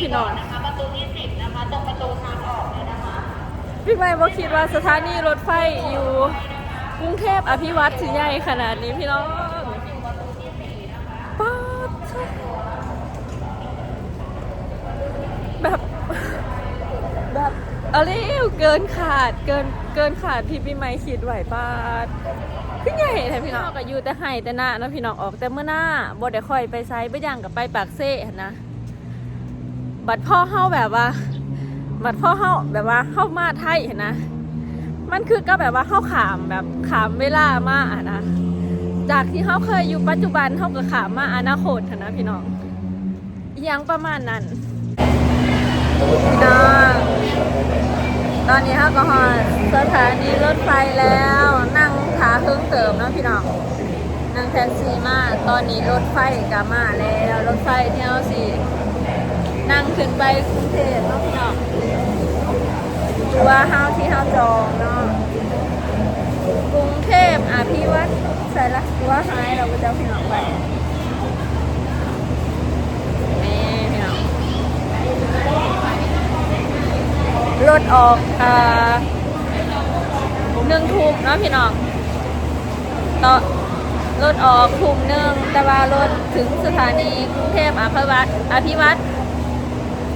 พี่น้องนะคะประตูที่สิบนะคะตรงประตูทางออกเลยนะคะพี่ไม่บอกคิดว่าสถานีรถไฟอยู่กรุงเทพอภิวัตสิใหญ่ขนาดนี้พี่น้องป๊าดแบบแบบอะไรเกินขาดเกินเกินขาดที่พี่ไม่คิดไหวป้าดพี่ใหญ่แท้พี่น้องก็อยู่แต่ไห้แต่หน้าเนาะพี่น้องออกแต่เมื่อหน้าบ่ได้ค่อยไปไซไปย่างกับไปปากเซ่หั้นนะ บัดพ่อเฮาแบบว่า บัดพ่อเฮาแบบว่าเฮามาไทยเห็นนะมันคือก็แบบว่าเฮาขามแบบขามเวลามาอะนะจากที่เฮาเคยอยู่ปัจจุบันเฮาก็ขามมาอนาคตนะพี่น้องอยังประมาณนั้นพี่น้องตอนนี้เฮาก็ฮอสถานีรถไฟแล้ว นั่งขาเพิ่งเติมนะพี่น้องนั่งแท็กซี่มาตอนนี้รถไฟก็มาแล้วรถไฟเที่เฮาสิ นั่งขึ้นไปกรุงเทพเนาะพี่น้องตัวเฮาที่เฮาจองเนาะกรุงเทพอะพี่วัดใส่ละตัวหายเราก็จะพี่น้องไปนี่พี่น้องรถออกอ่าหนึ่งทุ่มเนาะพี่น้องต่อรถออกทุ่มหนึ่งแต่ว่ารถถึงสถานีกรุงเทพอภิวัตอภิวัต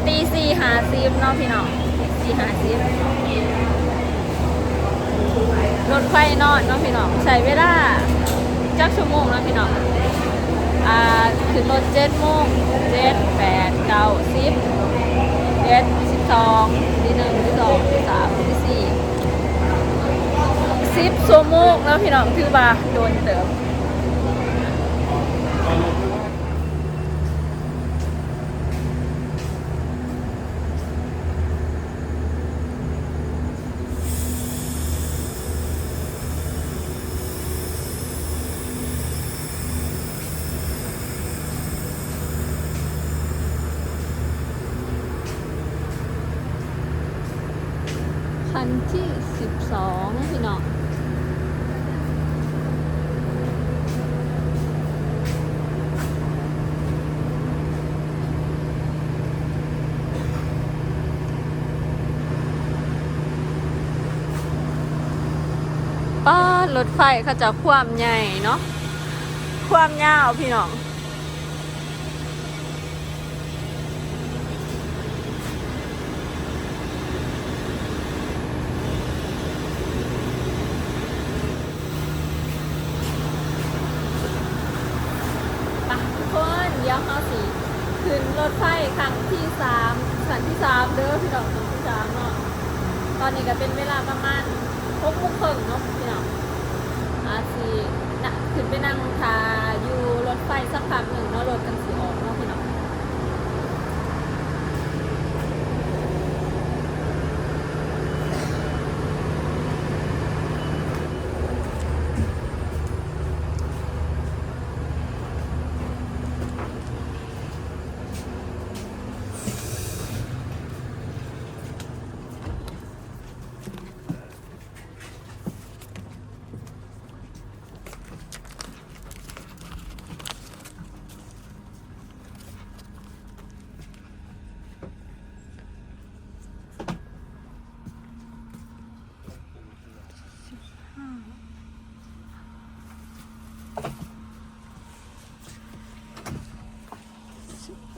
ตีสี่หาซิมเนาะพี่น้องสี่หาซิมรถไฟนอนเนาะพี่น้องใช้เวลาจักชั่วโมงเนาะพี่น้องอ่าถึงรถเจ็ดโมงเจ็ดแปดเก้าสิบเจ็ดสิบสองทีหนึ่งที่สองที่สามที่สี่สิบชั่วโมงแล้วพี่น้องถือว่าโดนเติม คันที่สิบสองพี่น้อง ป้าร ถไฟเขาจะความใหญ่เนาะความยาวพี่น้องไปทุกคนย้อนเสียงขึ้นรถไฟครั้งที่สามสันที่สามเด้อพี่น้องครั้งที่สามเนาะ ตอนนี้ก็เป็นเวลาประมาณหกโมงครึ่งเนาะพี่น้องอาสินะขึ้นไปนั่งทาอยู่รถไฟสักพักหนึ่งเนาะรถกันสีออกเนาะพี่น้อง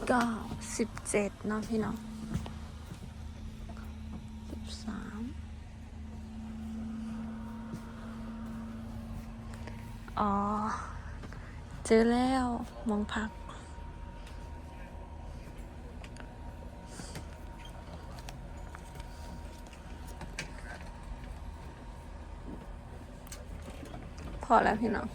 เก้าสิบ เจ็ดเนาะพี่น้องสิบสามอ๋อ เจอแล้วมองพัก พอแล้วพี่น้อง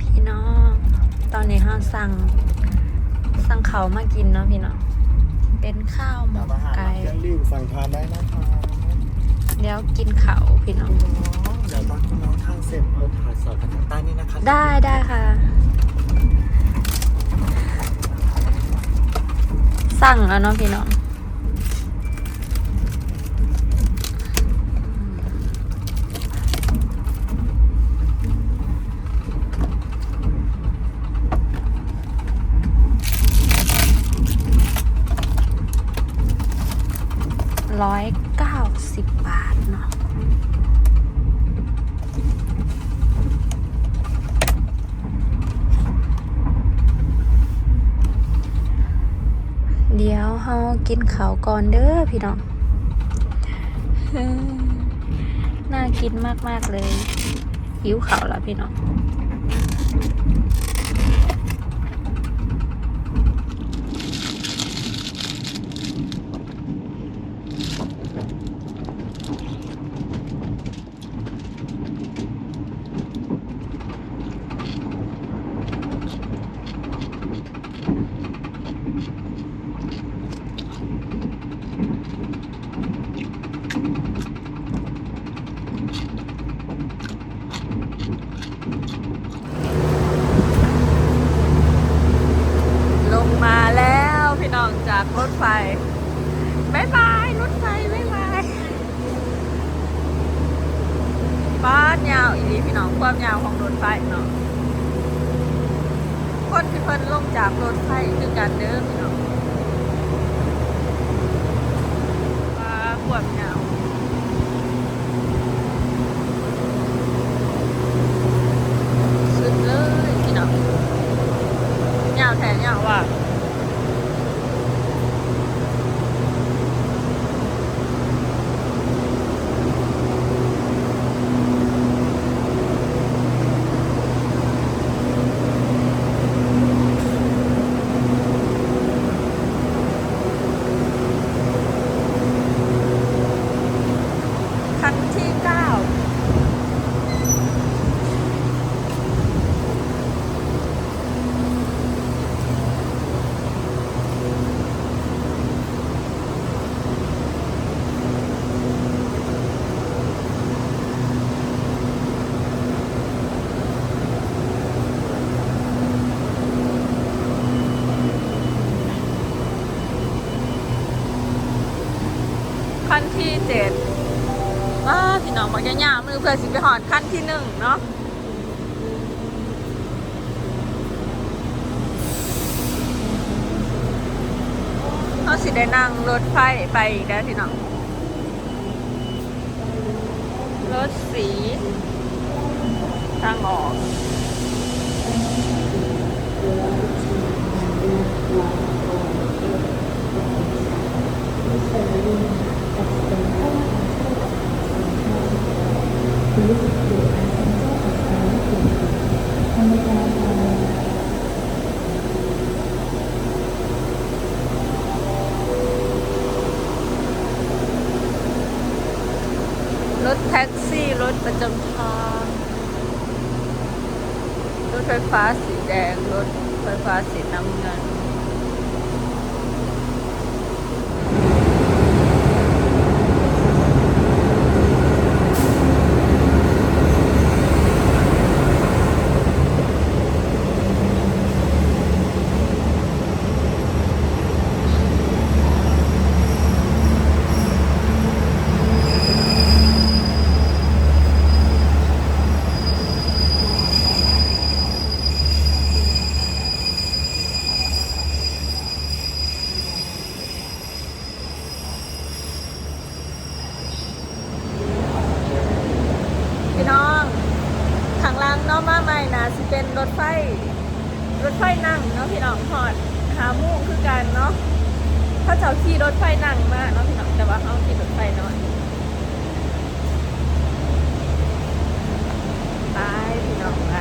พี่น้อง ตอนนี้เราสั่ง สั่ง เขาวมากินเนาะพี่น้องเป็นข้าวหมกอาหารไก่เครื่องดื่มสั่งทานได้นะคะเดี๋ยวกินเขาวพี่น้องเดี๋ยวตอนคุณน้องทานเสร็จเราถ่ายสดกันทางใต้นี่นะคะได้ได้ค่ะ สั่งแล้วเนาะพี่น้อง ร้อยเก้าสิบบาทเนาะ เดี๋ยวเฮา กินข้าวก่อนเด้อพี่น้อง น่ากินมากๆเลยหิวข้าวแล้วพี่น้อง ลงมาแล้วพี่น้องจากรถไฟบายบายรถไฟบายบายป้านยาวอีนีพี่น้องความ ยาวของรถไฟเนาะคนที่เพิ่นลงจากรถไฟคือการเดิมพี่น้องป้าความยาวสุดเลยพี่น้องยาวแทนยาวว่ะคันที่เก้า ขั้นที่เจ็ดว้าพี่น้องบอกยาวๆมือเพื่อสิ ไปหอดขั้นที่หนึ่งเนาะเขาสิได้นั่งรถไฟไปอีกแล้วพี่น้องรถสีทางออกรถแท็กซี่ รถประจำทาง รถไฟฟ้าสีแดง รถ ไฟฟ้าสีน้ำเงิน พี่น้องข้างล่างเน้องมาใหม่นะสิเป็นรถไฟ รถไฟนั่งเนาะพี่น้ องหอดหามุ่งคือกันเนาะเขาเจ้าขี่รถไฟนั่งมาเนาะพี่น้องแต่ว่าเขาขี่รถไฟนอนไปพี่น้องไป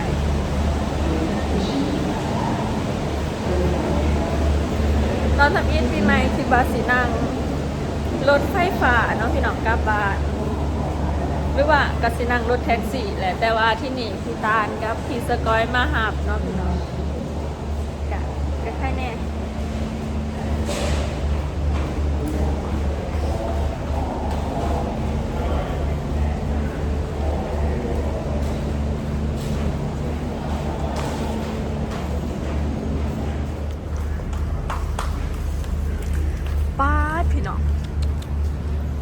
ตอนทำอินปีใหม่คือบาสีนั่งรถไฟฟ้าเนาะพี่น้องกลับบ้านหรือว่ากสินังรถแท็กซี่แหละแต่ว่าที่นี่พี่ตาลกับพี่สกอยมาหับเนาะพี่น้องก ครแน่ป้าพี่น้อง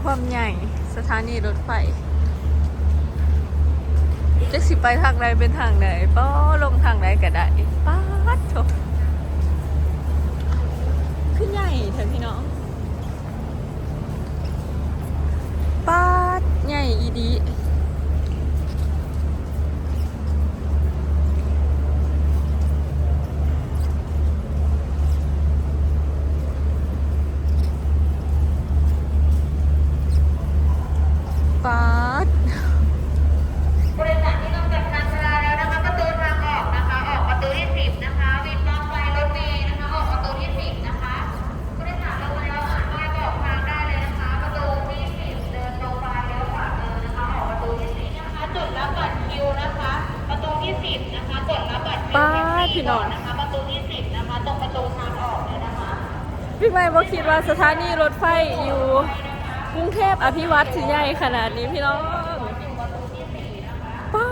ความใหญ่สถานีรถไฟจะสิไปทางใดเป็นทางไหนป้อลงทางใดก็ได้ป้า 第一。 ว่าสถานีรถไฟอยู่กรุงเทพอภิวัตสิใหญ่ขนาดนี้พี่น้องป๊า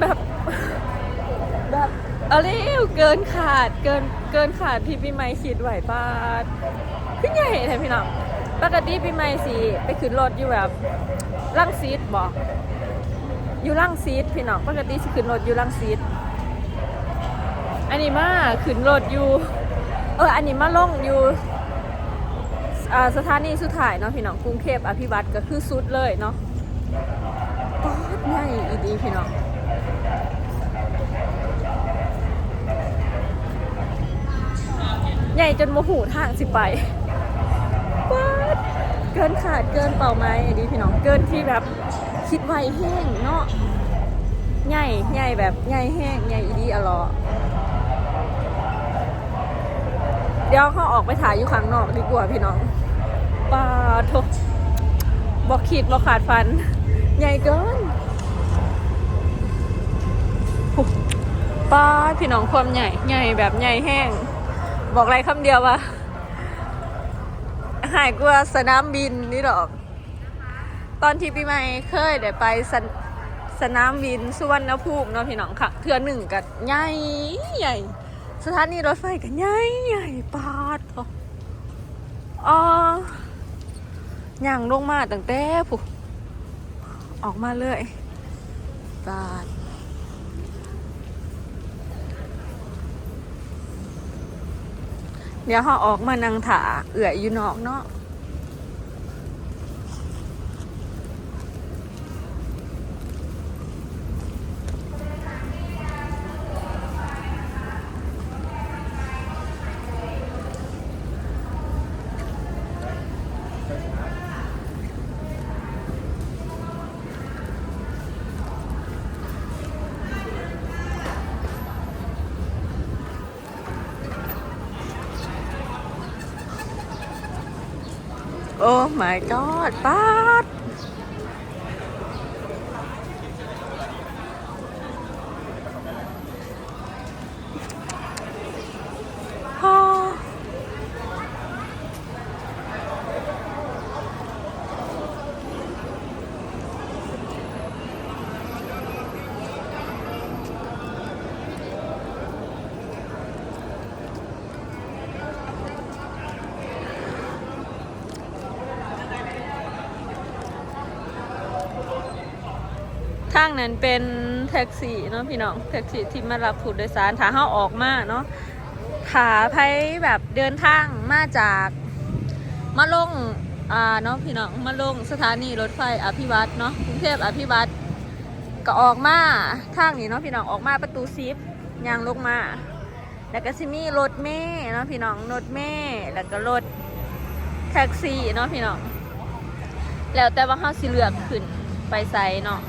แบบ แบบอะไรเกินขาดเกินเกินขาดที่พี่ไม่คิดไหวป้าดขึ้นใหญ่แท้พี่น้องปกติพี่ไม่สิไปขึ้นรถอยู่แบบล่างซีดบอกอยู่ล่างซีดพี่น้องปกติสิขึ้นรถอยู่ล่างซีด อันนี้มาขึ้นรถอยู่ เออ อันนี้มาลงอยู่สถานีสุดท้ายเนาะพี่น้องกรุงเทพอภิวัตก็คือสุดเลยเนาะป๊อดใหญ่อีดีพี่น้องใหญ่จนโมโหทางสิไปป๊อดเกินขาดเกินเป่าไม้อีดีพี่น้องเกินที่แบบคิดไวแห้งเนาะใหญ่ใหญ่แบบใหญ่แห้งใหญ่อีดีอะลอ เดี๋ยวเขาออกไปถ่ายอยู่ข้างนอกดีกว่าพี่น้องปลาทกบอกขีดบอกขาดฟัน ใหญ่เกินปลาพี่น้องความใหญ่ ใหญ่แบบใหญ่แห้ง บอกอะไรคำเดียวว่าหายกว่าสนามบินนี่หรอก ตอนที่ปีใหม่เคยได้ไปสนสนามบินสุวรรณภูมิเนาะพี่น้องค่ะ เทือหนึ่งกับใหญ่ใหญ่ สถานีรถไฟกันใหญ่ใหญ่ปาดโอ้อ๋อย่างลงมาตั้งแต่ผูออกมาเลยปาดเดี๋ยวเขาออกมานังถาเอื่อยอยู่นอกเนาะ โอ้ my god ป๊าดฮ่าทางนั้นเป็นแท็กซี่เนาะพี่น้องแท็กซี่ที่มารับผู้โดยสารถ้าเฮาออกมาเนาะถ้าไผแบบเดินทางมาจากมาลงอ่าเนาะพี่น้องมาลงสถานีรถไฟอภิวัตเนาะกรุงเทพอภิวัตก็ออกมาทางนี้เนาะพี่น้องออกมาประตูซิปยางลงมาแล้วก็สิมีรถเมล์เนาะพี่น้องรถเมล์แล้วก็รถแท็กซี่เนาะพี่น้องแล้วแต่ว่าเฮาสิเลือกขึ้นไปไสเนาะ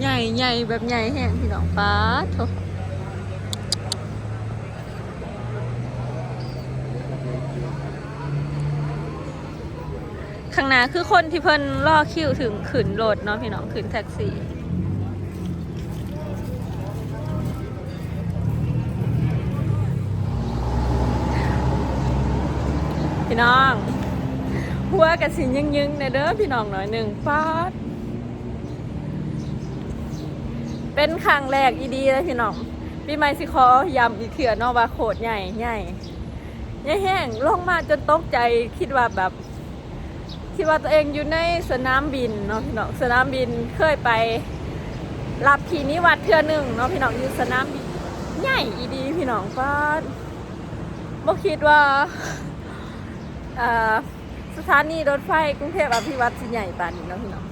ใหญ่ใหญ่แบบใหญ่แห้งพี่น้องป้าโถข้างหน้าคือคนที่เพิ่นรอคิวถึงขึ้นรถเนาะพี่น้องขึ้นแท็กซี่พี่น้องหัวกับสิยึงยึงๆในเด้อพี่น้องหน่อยหนึ่งป้าด เป็นครั้งแรกอีดีเลยพี่น้องพี่ไมค์สิคอยำอีกเถื่อนอกว่าโคตรใหญ่ใหญ่ใหญ่แห้งลงมาจนตกใจคิดว่าแบบคิดว่าตัวเองอยู่ในสนามบินเนาะพี่น้องสนามบินเคยไปรับขี่นิวัดเทือหนึ่งเนาะพี่น้องอยู่สนามบินใหญ่อีดีพี่น้องก็บ่คิดว่าอ่าสถานีรถไฟกรุงเทพอภิวัตสิใหญ่ปานนี้เนาะพี่น้อง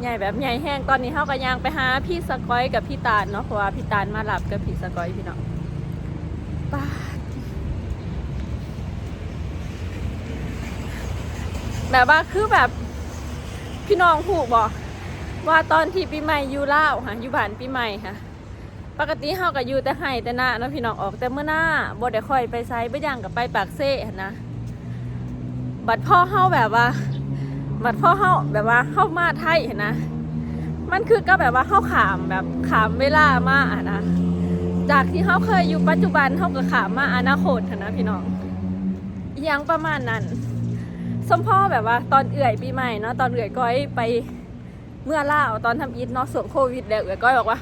ใหญ่แบบใหญ่แห้งตอนนี้เขาก็ยังไปหาพี่สกอยกับพี่ตาลเนาะเพราะว่าพี่ตาลมาหลับกับพี่สกอยพี่น้องป้าแบบว่าคือแบบพี่น้องผูกบอกว่าตอนที่ปีใหม่อยู่ล่าวค่ะอยู่บ้านปีใหม่ค่ะ ปกติเฮาก็อยู่แต่ไห้แต่หน้าเนาะพี่น้องออกแต่เมื่อหน้าบ่ได้ค่อยไปไซไปย่างกับไปปากเซ่นนะบัดพ่อเฮาแบบว่า บัดพ่อเฮาแบบว่าเฮามาไทยเห็นนะ มันคือก็แบบว่าเฮาขามแบบขามเวลามาอะนะ จากที่เฮาเคยอยู่ปัจจุบันเฮาก็ขามมาอนาคตนะพี่น้องอยังประมาณนั้นสมพ่อแบบว่าตอนเอื่อยปีใหม่เนาะตอนเอื่อยก้อยไปเมื่อล่าตอนทำอีทเนาะส่วงโควิดแล้วเอื่อยก้อยบอกว่า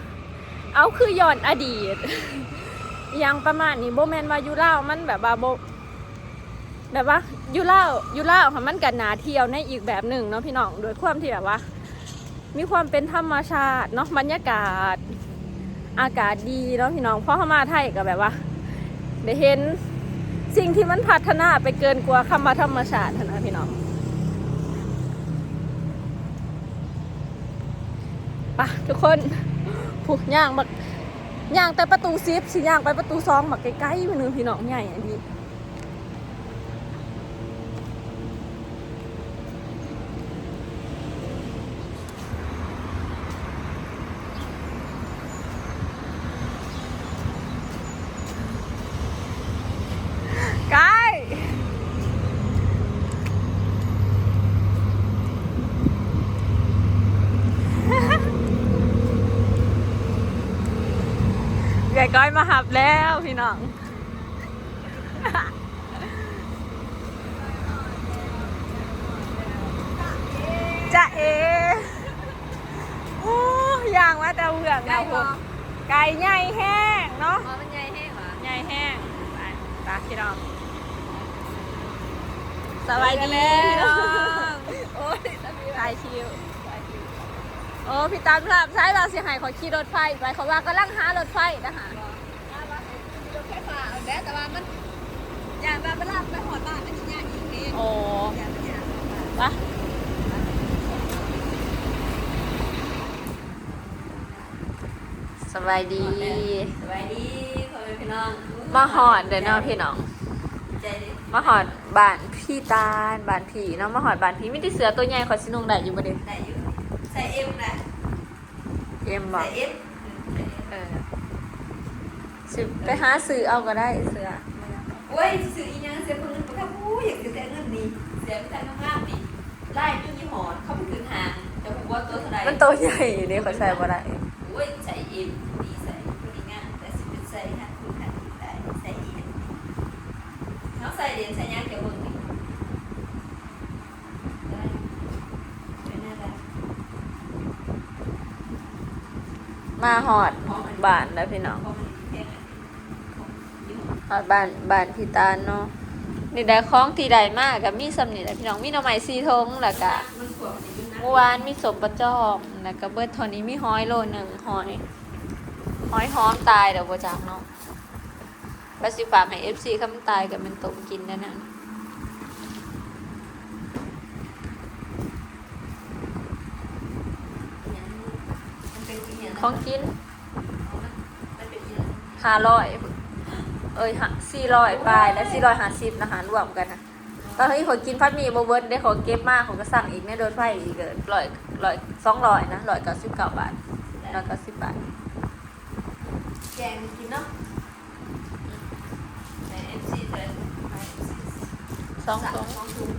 เอาคือย้อนอดีตยังประมาณนี้โบแมนวาอยูเล่ามันแบบว่าโบ แบบว่ายูเล่ายูเล่าค่ะมันกันหนาเที่ยวในอีกแบบหนึ่งเนาะพี่น้องโดยความที่แบบว่า มีความเป็นธรรมชาติเนาะบรรยากาศ อากาศดีเนาะพี่น้องเพราะเข้ามาไทยก็แบบว่าได้เห็นสิ่งที่มันพัฒนาไปเกินกว่าคำว่าธรรมชาตินะพี่น้องปะทุกคนผูกย่างบักย่างแต่ประตูซิฟสิย่างไปประตูซองบักใกล้ๆมันนึงพี่น้องใหญ่อันนี้ใกล้ ยายก้อย มาหับแล้วพี่น้องจะเออู้ยางว่าแต่เหืองนะผมไก่ใหญ่แห้งเนาะอ๋อมันใหญ่แห้งเหรอใหญ่แห้งไปไปพี่น้องสบายดีพี่น้องโอ้ยตะมีถ่ายคิวโอ้พี่ตามครับใช้เราเสียหายขอขี่รถไฟไปเขาว่ากำลังหารถไฟนะคะรถ ไฟฟ้าเอาแด้แต่ว่ามันอย่างแบบเวลาไปหอดบ้านมันจะยากอีกเองโอ้อย่างมันยากปะสบายดีสบายดีพ่อแม่พี่น้องมาหอดเดี๋ยวเนาะพี่น้องใจดิมาหอดบ้านพี่ตาลบ้านผีเนาะมาหอดบ้านผีมีที่เสือตัวใหญ่ขอสินุงได้อยู่บ่เด้ได้อยู่ใส่เอ็มนะเอ็มบอใส่กเอ็มเออ สิไปหาซื้อเอาก็ได้เสือโอ้ยซื้ออีหยังเสียเพิ่นบ่ครับอู้อยากซื้อแต่เงินดีเสียไปแต่งามๆนี่ไล่อยู่ยี่ห้อเขาไปถึงหางจะบอกว่าตัวเท่าไหร่มันตัวใหญ่อยู่นี่ขอใส่บ่ได้โอ้ยใส่เอ็มดีใส่พอดีงามแต่สิเป็นใส่ห้าคุณห้าได้ใส่เอ็มเขาใส่เหรียญใส่ยังเกี่ยวเบิ่งนี่ได้เป็นอะไรมาหอดบานแล้วพี่น้อง เพราะมันแพงอะของยี่ หอดบ้านบ้านพี่ตาลเนาะนี่ได้ของที่ใดมากกับมีสำนี่แหละพี่น้องมีหน่อไม้สีทงแล้วก็มันขวบนี่อยู่นะเมื่อวานมีสมประจอกแล้วก็เบิดทอนี้มีห้อยโลหนึ่งห้อยห้อยหอมตายเดี๋ยวบจักเนาะไปสิฝากให้ FC คำตายกับมันตกกินนั่นน่ะมันเป็นอีหยังของกินหยังห้าร้อย เอ้ยสี่ร้อยปลายและสี่ร้อยห้าสิบนะคะรวมกันนะตอนนี้ขอกินพัดหมี่โบเบิร์ดได้ขอเก็บมากขอก็สั่งอีกในโดนไฟอีกเกินร้อยร้อยสองร้อยนะร้อยเก้าสิบเก้าบาทร้อยเก้าสิบบาทแกงกินเนาะใน FC เธอไป FC สองสามสองสองถุง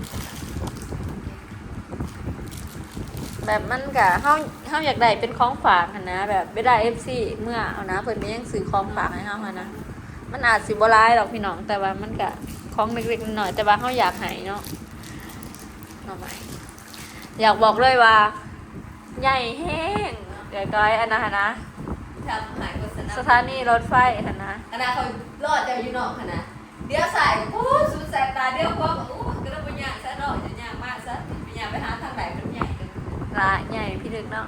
แบบมันกะเฮาเฮาอยากได้เป็นของฝากหั้นนะแบบไม่ได้เอฟซีเมื่อเอานะเพิ่นไม่ยังซื้อของฝากให้เฮาหั้นนะ มันอาจสิบ่ร้ายหรอกพี่น้อง แต่ว่ามันกะของเล็กๆน้อยๆแต่ว่าเฮาอยากให้เนาะเอาใหม่อยากบอกเลยว่า ใหญ่แห้งเดี๋ยวก้อยอันนะหั้นนะทำหายโฆษณาสถานีรถไฟหั้นนะขนาดเขารอดเจ้าอยู่นอกขนาดเดี๋ยวใส่โอ้สุดแสบตาเดี๋ยวก็โอ้ก็ต้องไปย่างซะเนาะจะย่างมากซะไปย่างไปหาทางไหนมันใหญ่กันละใหญ่พี่ลึกเนาะ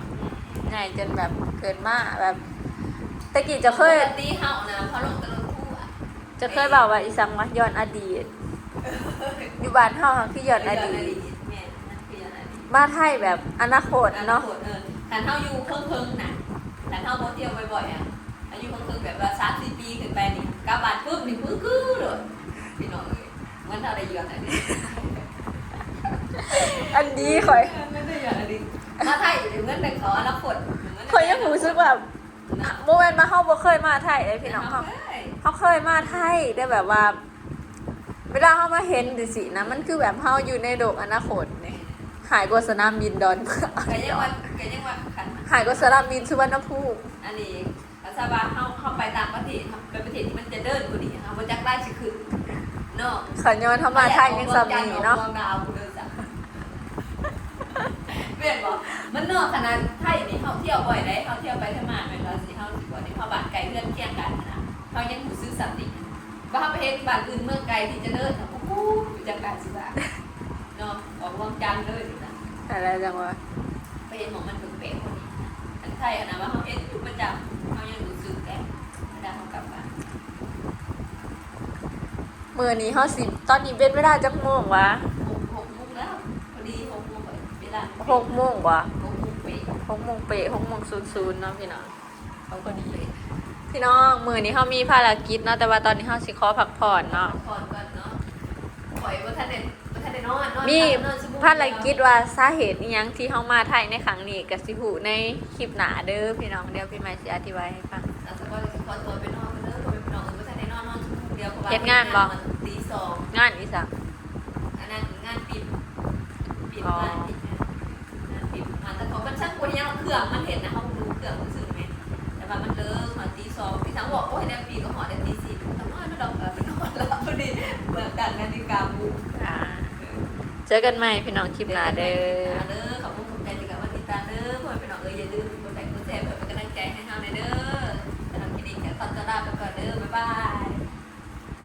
ใหญ่จนแบบเกินมากแบบตะกี้จะเคยตีเห่านะเพราะลงตะลุคู่อะ จะเคยบอกว่าอีสังว่าย้อนอดีต อยู่บ้านเฮาค่ะคือย้อนอดีตแม่นั่นคือย้อนอดีตบ้านไทยแบบอนาคตเนาะเออแต่เท่าอยู่เพิ่งเพิ่งๆนะแต่เท่าโมเที่ยวบ่อยๆอะอายุเพิ่งเพิ่งๆแบบว่าสามสี่ปีขึ้นไปนี่กลับบ้านปุ๊บนี่ปื้อกื้อเลยพี่น้องเอ้ยเหมันเท่าได้ย้อนอดีตอันนี้ข่อยมันได้ย้อนอดีตมาไทยอยู่ในเงินแต่ขออนาคตข่อยยังรู้สึกแบบ โมเมนต์มาเฮาบ่เคยมาไทยเลยพี่น้องเฮาเฮาเคยมาไทยได้แบบว่า เวลาเฮามาเห็นดิสินะมันคือแบบเฮาอยู่ในโลกอนาคตนี่หายกว่าสนามบินดอนก็ยังว่าก็ยังว่าขันหายกว่าสนามบินสุวรรณภูมิอันนี้รัฐบาลเข้าเข้าไปต่างประเทศครับเป็นประเทศที่มันจะเดินกว่านี้ค่ะมันจะใกล้สิขึ้นเนาะขันยอนทำมาไทยยังสามีเนาะ ออกดาวกูเดินจ้ะเปลี่ยนบอก มันเนอกขนาดไทยนี่เขาเที่ยวบ่อยได้เขาเที่ยวไปเที่ยวมาเป็นเราสิเขาสิบ่ได้เขาบ้านไกลเพื่อนเคียงกันนะเขายังหูซื้อสัตว์อีกว่าเขาไปเห็นบ้านอื่นเมืองไกลที่จะเดินโอ้โหอยู่จากการสิบาเนาะออกวงจันทร์เลยนี่นะอะไรจังวะไปเห็นหมองมันเป็นเป๊ะคนนี้อันไทยอะนะว่าเขาเห็นอยู่ประจำเขายังรู้สึกแต่เวลาเขากลับมามือนี้เขาสิ ตอนนี้เป็นเวลาจักโมงวะ หกโมงวะหกโมงเป๊ะหกโมงเป๊ะหกโมงศูนย์ศูนย์เนาะพี่น้องเขาก็ดีพี่น้องมือนี้เขามีภารกิจเนาะแต่ว่าตอนนี้เขาสิขอพักผ่อนเนาะก่อนก่อนเนาะปล่อยว่าท่านเด็ดว่าท่านเด็ดนอนนอนมีนอนชั่วโมงภารกิจว่าสาเหตุอิหยังที่เขามาไทยในครั้งนี้กับสิหูในคลิปหนาเด้อพี่น้องเดี๋ยวพี่ไม้สิอธิบายให้ฟังแล้วก็เลยขอตัวไปนอนกันเด้อตัวไปนอนว่าท่านเด็ดนอนนอนชั่วโมงเดียวเพราะว่าเฮ็ดงานบ่ตีสองงานอีสักอันนั้นงานปิดปิดงานปิดงานปิด งานแต่เขาก็ช่างคนยังเครื่องมันเห็นนะเขาดูเครื่องรู้สึกไหมแต่ว่ามันเลิกหอตีสองพี่ทั้งบอกโอ้ยเนี่ยปีก็หอได้ตีสี่แต่นอนไม่ดอกแบบไปนอนแล้วพอดีเหมือนกันนาฬิกาบุกอ่าเจอกันใหม่พี่น้องคลิปหนาเด้อเด้อขอบคุณคุณใจที่กับว่าติดตามเด้อพ่อพี่น้องเอ้ยอย่าลืมกดไลค์กดแชร์เพื่อเป็นกำลังใจให้เฮาในเด้อสำหรับคลิปนี้ก็ขอตัวลาไปก่อนเด้อบ๊ายบาย